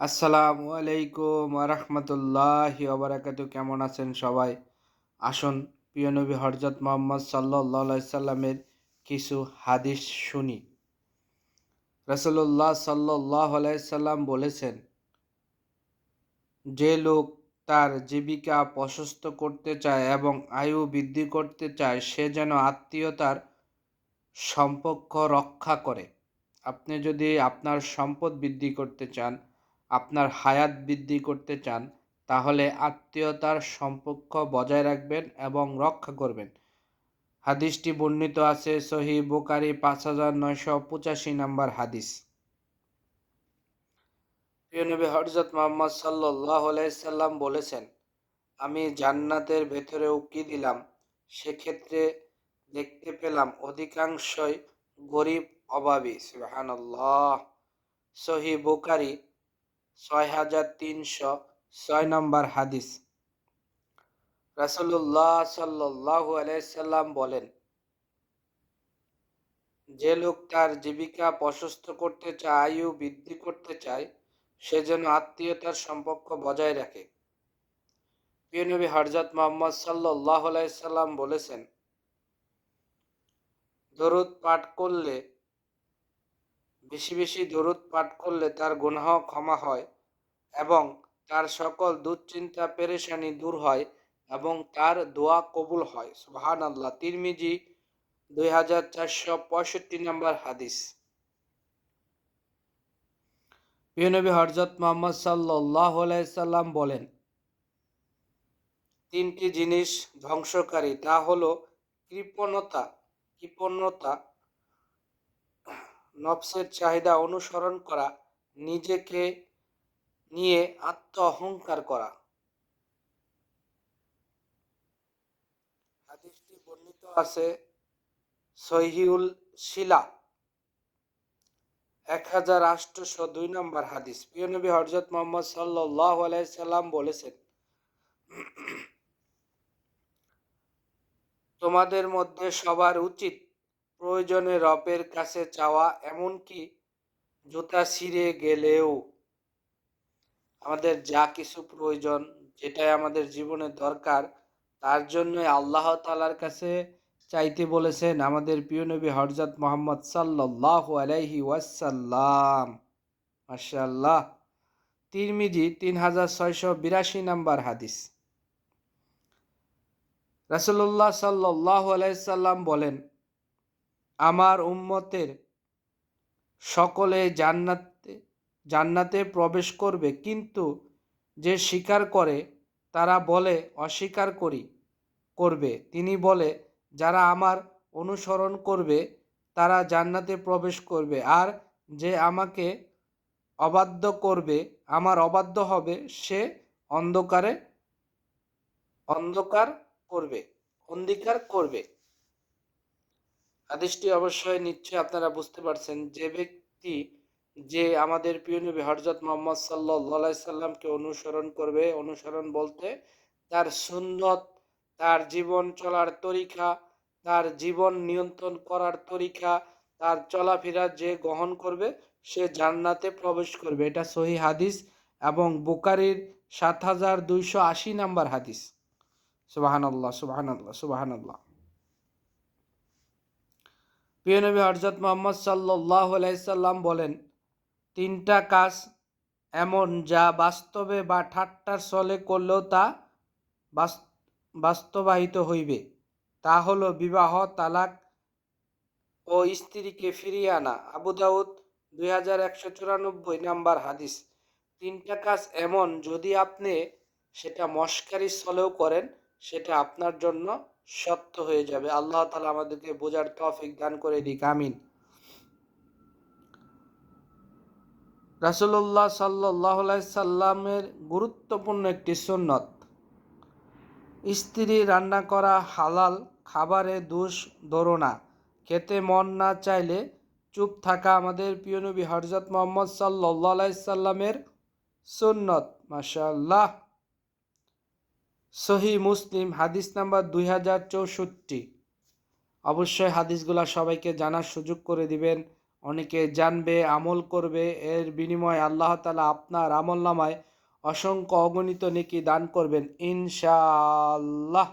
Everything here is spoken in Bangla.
আসসালামু আলাইকুম রহমতুল্লাহ ওবরাকাতু কেমন আছেন সবাই? আসুন, প্রিয় নবী হরজত মোহাম্মদ সাল্লাহ সাল্লামের কিছু হাদিস শুনি। রসল্লাহ সাল্লাহ সাল্লাম বলেছেন, যে লোক তার জীবিকা প্রশস্ত করতে চায় এবং আয়ু বৃদ্ধি করতে চায়, সে যেন আত্মীয়তার সম্পর্ক রক্ষা করে। আপনি যদি আপনার সম্পদ বৃদ্ধি করতে চান আপনার হায়াত বৃদ্ধি করতে চান, তাহলে আত্মীয়তার সম্পর্ক বজায় রাখবেন এবং রক্ষা করবেন। হাদিসটি বর্ণিত আছে সহি বোকারি পাঁচ হাজার নয়শো পঁচাশি নাম্বার হাদিস। প্রিয় নবী হরজত মোহাম্মদ সাল্লাহ সাল্লাম বলেছেন, আমি জান্নাতের ভেতরে উকি দিলাম, সেক্ষেত্রে দেখতে পেলাম অধিকাংশই গরিব অভাবী। সুবাহান্লাহ সহি বোকারি ছয় হাজার তিনশো ছয় নম্বর হাদিস। রাসুল্লাহ সাল্লু আলাইসাল্লাম বলেন, যে লোক তার জীবিকা প্রশস্ত করতে চায়, আয়ু বৃদ্ধি করতে চায়, সে যেন আত্মীয়তার সম্পর্ক বজায় রাখে। প্রিয়নবী হরজত মোহাম্মদ সাল্লাহ সাল্লাম বলেছেন, দরুদ পাঠ করলে বেশি বেশি দরুদ পাঠ করলে তার গুনাহ ক্ষমা হয় এবং তার সকল দুশ্চিন্তা, পেরেশানি দূর হয় এবং তার দোয়া কবুল হয়। সুহান আল্লাহ তিরমিজি দুই হাজার চারশো পঁয়ষট্টি নম্বর হাদিস। প্রিয়নবী হরজত মোহাম্মদ সাল্লাহ সাল্লাম বলেন, তিনটি জিনিস ধ্বংসকারী, তা হলো কৃপণতা কৃপণতা নফসের চাহিদা অনুসরণ করা, নিজেকে নিয়ে আত্ম অহংকার করা। হাদিসটি বর্ণিত আছে সহিউল শিলা এক হাজার আটশোশো দুই নম্বর হাদিস। প্রিয়নবী হরজত মোহাম্মদ সাল্লাহ আলাইসাল্লাম বলেছেন, তোমাদের মধ্যে সবার উচিত প্রয়োজনে রবের কাছে চাওয়া, এমনকি জুতা ছিঁড়ে গেলেও আমাদের যা কিছু প্রয়োজন যেটাই আমাদের জীবনে দরকার, তার জন্যই আল্লাহ তালার কাছে চাইতে বলেছেন আমাদের প্রিয় নবী হরজত মোহাম্মদ সাল্লাহ আলাইহি ওয়াসাল্লাম। মাশাল্লাহ তিরমিজি তিন হাজার ছয়শো বিরাশি নাম্বার হাদিস। রাসুল্লাহ সাল্লাহ আলাইসাল্লাম বলেন আমার উম্মতের সকলে জান্নাতে জান্নাতে প্রবেশ করবে। কিন্তু যে স্বীকার করে, তারা বলে, অস্বীকার করি, করবে। তিনি বলে, যারা আমার অনুসরণ করবে, তারা জান্নাতে প্রবেশ করবে। আর যে আমাকে অবাধ্য করবে, আমার অবাধ্য হবে, সে অন্ধকারে, অন্ধকার করবে অন্ধকার করবে। আদেশটি অবশ্যই নিশ্চয়ই আপনারা বুঝতে পারছেন। যে ব্যক্তি যে আমাদের প্রিয় নবী হরজত মোহাম্মদ সাল্লাহ সাল্লামকে অনুসরণ করবে, অনুসরণ বলতে তার সুন্নত, তার জীবন চলার তরিকা, তার জীবন নিয়ন্ত্রণ করার তরিকা, তার চলাফেরা যে গ্রহণ করবে, সে জান্নাতে প্রবেশ করবে। এটা সহি হাদিস এবং বুকারির সাত হাজার দুইশো আশি নাম্বার হাদিস। সুবাহান আল্লাহ সুবাহান আল্লাহ সুবাহান আল্লাহ প্রিয় নবী হরজত মোহাম্মদ সাল্লাহ আলাইসাল্লাম বলেন, তিনটা কাজ এমন যা বাস্তবে বা ঠাট্টার ছলে করলেও তা বাস্তবায়িত হইবে। তা হলো বিবাহ, তালাক ও স্ত্রীকে ফিরিয়ে আনা। আবু দাউদ দুই হাজার একশো চুরানব্বই নাম্বার হাদিস। তিনটা কাজ এমন যদি আপনি সেটা মস্কারি ছলেও করেন, সেটা আপনার জন্য সত্য হয়ে যাবে। আল্লাহ তালা আমাদেরকে বোঝার তফিক দান করে দিক, আমিন। রাসুল্লাহ সাল্লাহ সাল্লামের গুরুত্বপূর্ণ একটি সুন্নত। স্ত্রী রান্না করা হালাল, খাবারে দোষ ধরো না। খেতে মন না চাইলে চুপ থাকা আমাদের প্রিয় নবী হরজত মোহাম্মদ সাল্লাহ সাল্লামের সুন্নত মাশাল্লাহ সহি মুসলিম, হাদিস নাম্বার দুই হাজার চৌষট্টি। অবশ্যই হাদিসগুলা সবাইকে জানার সুযোগ করে দিবেন। অনেকে জানবে, আমল করবে, এর বিনিময়ে আল্লাহ তালা আপনার আমল নামায় অসংখ্য অগণিত নেকি দান করবেন, ইনশাআল্লাহ।